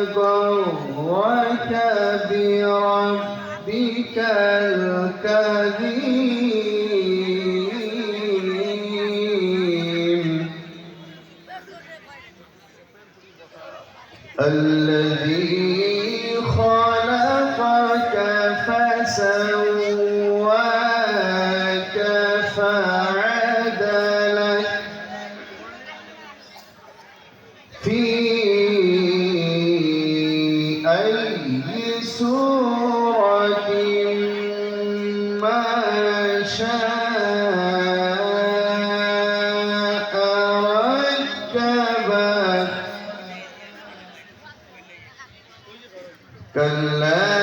تبرك بربك الكريم الذي خلقك فسواك فأ كلا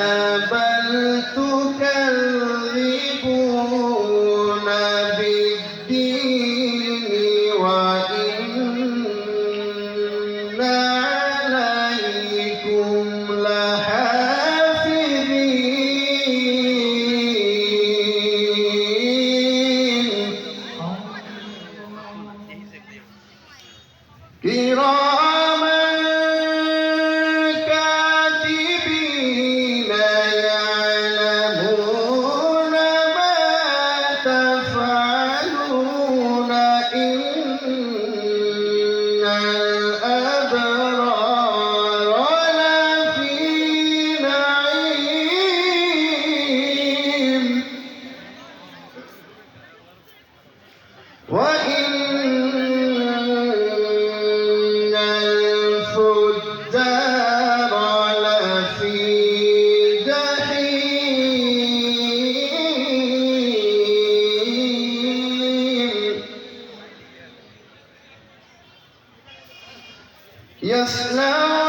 يصلون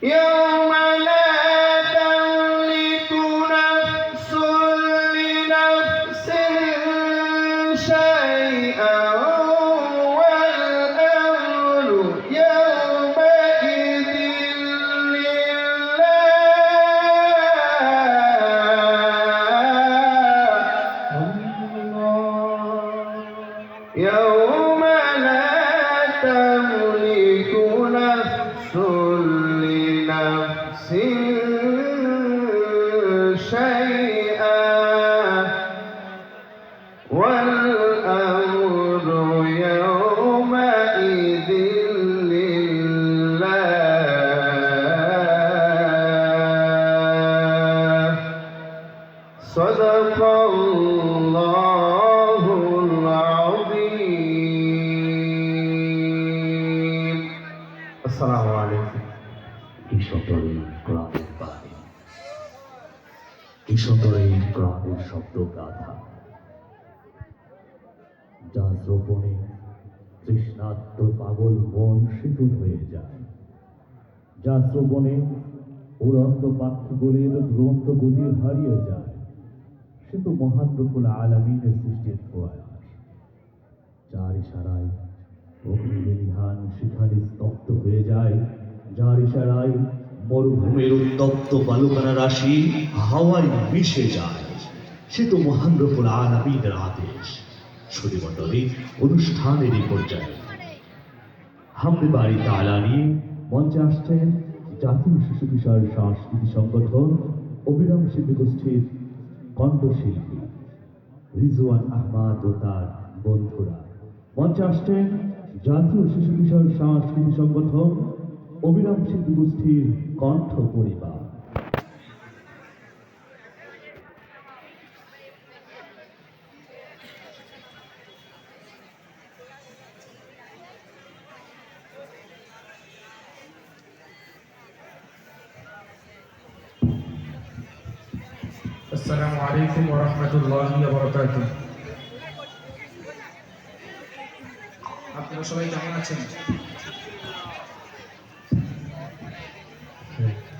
Yeah. এই প্রাণের শব্দ গাথা যা শ্রবণে তৃষ্ণাত্ম পাগল মন শিথিল হয়ে যায়, যা শ্রবণে উড়ন্ত পাখিগুলির দুরন্ত গতি হারিয়ে যায়, সে তো মহান রকুল সৃষ্টির প্রয়াস। যার ইশারায় অগ্নিবিধান শিখারি স্তব্ধ হয়ে যায়, যার ইশারায় মরুভূমির উত্তপ্ত বালুকানা রাশি হাওয়ায় মিশে যায়। সে তো মহান আলমিনের আদেশ। সুরিমণ্ডলী অনুষ্ঠানের এই পর্যায়ে। হামলে বাড়ি তালা নিয়ে মঞ্চে আসছেন জাতীয় শিশু বিষয় সাংস্কৃতিক সংগঠন অবিরাম শিল্পী গোষ্ঠীর কণ্ঠশিল্পী রিজওয়ান আহমাদ ও তার বন্ধুরা। মঞ্চে আসছেন জাতীয় শিশু বিষয় সাংস্কৃতিক সংগঠন অবিরাম শিল্পী গোষ্ঠীর কণ্ঠ পরিবার السلام عليكم ورحمة الله وبركاته আপনারা সবাই কেমন আছেন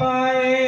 পায়ে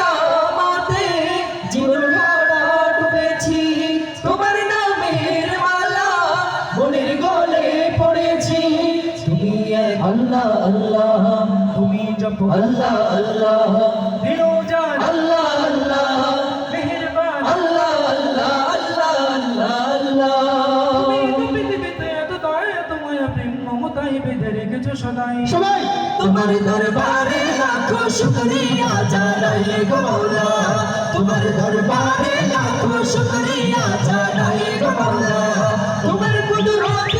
জপ আল্লাহ আল্লাহ আল্লাহ আল্লাহ আল্লাহ আল্লাহ আল্লাহ তুমি তো পৃথিবীতে এত দয়া তোমায় প্রেম মমতায় বেঁধে রেখেছো সবাই তোমার দরবারে লাখো শুকরিয়া জানাই গো তোমার দরবারে লাখো শুকরিয়া জানাই গো মৌলা। তোমার কুদরতি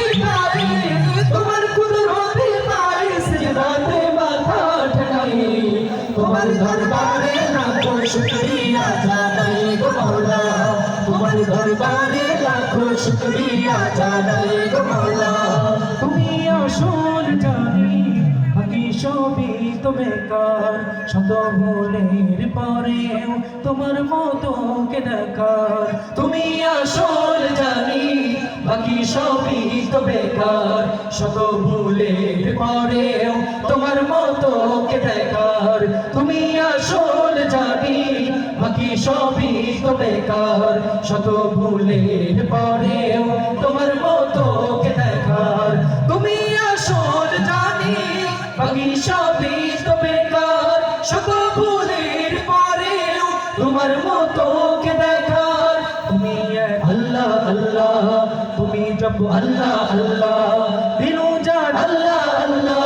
বেকার শত ভুলের পরেও তোমার মতো কে দেখার। তুমি আসল জানি, বাকি সবই তো বেকার। শত ভুলের পরেও তোমার মতো কে দেখার। তুমি আসল জানি, বাকি সবই তো বেকার। শত ভুলের পরেও তোমার মতো আল্লাহ আল্লাহ দিনু জান আল্লাহ আল্লাহ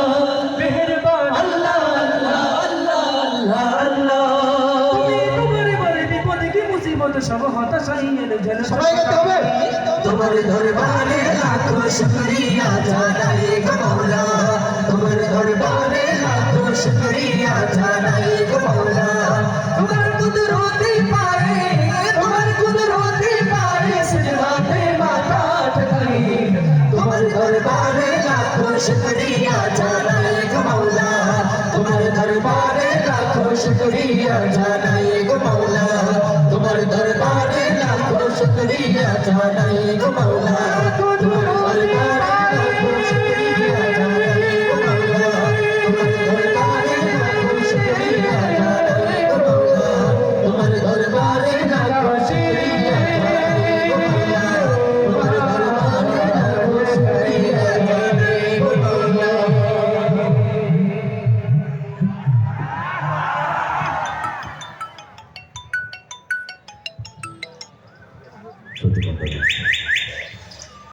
মেহেরবান আল্লাহ আল্লাহ আল্লাহ আল্লাহ আল্লাহ তুমি তোমার বারে বিপদে কি মুসিবত সব হতাশাই এলে জেলে সবাই গাইতে হবে তোমার দরবারে লাখো শুকরিয়া জানাই গো মৌলা তোমার দরবারে লাখো দরবারে লাখো শুকরিয়া জানাই গো মৌলা তোমার দরবারে লাখো শুকরিয়া জানাই গো মাওলা। তোমার জানাই গো মৌলা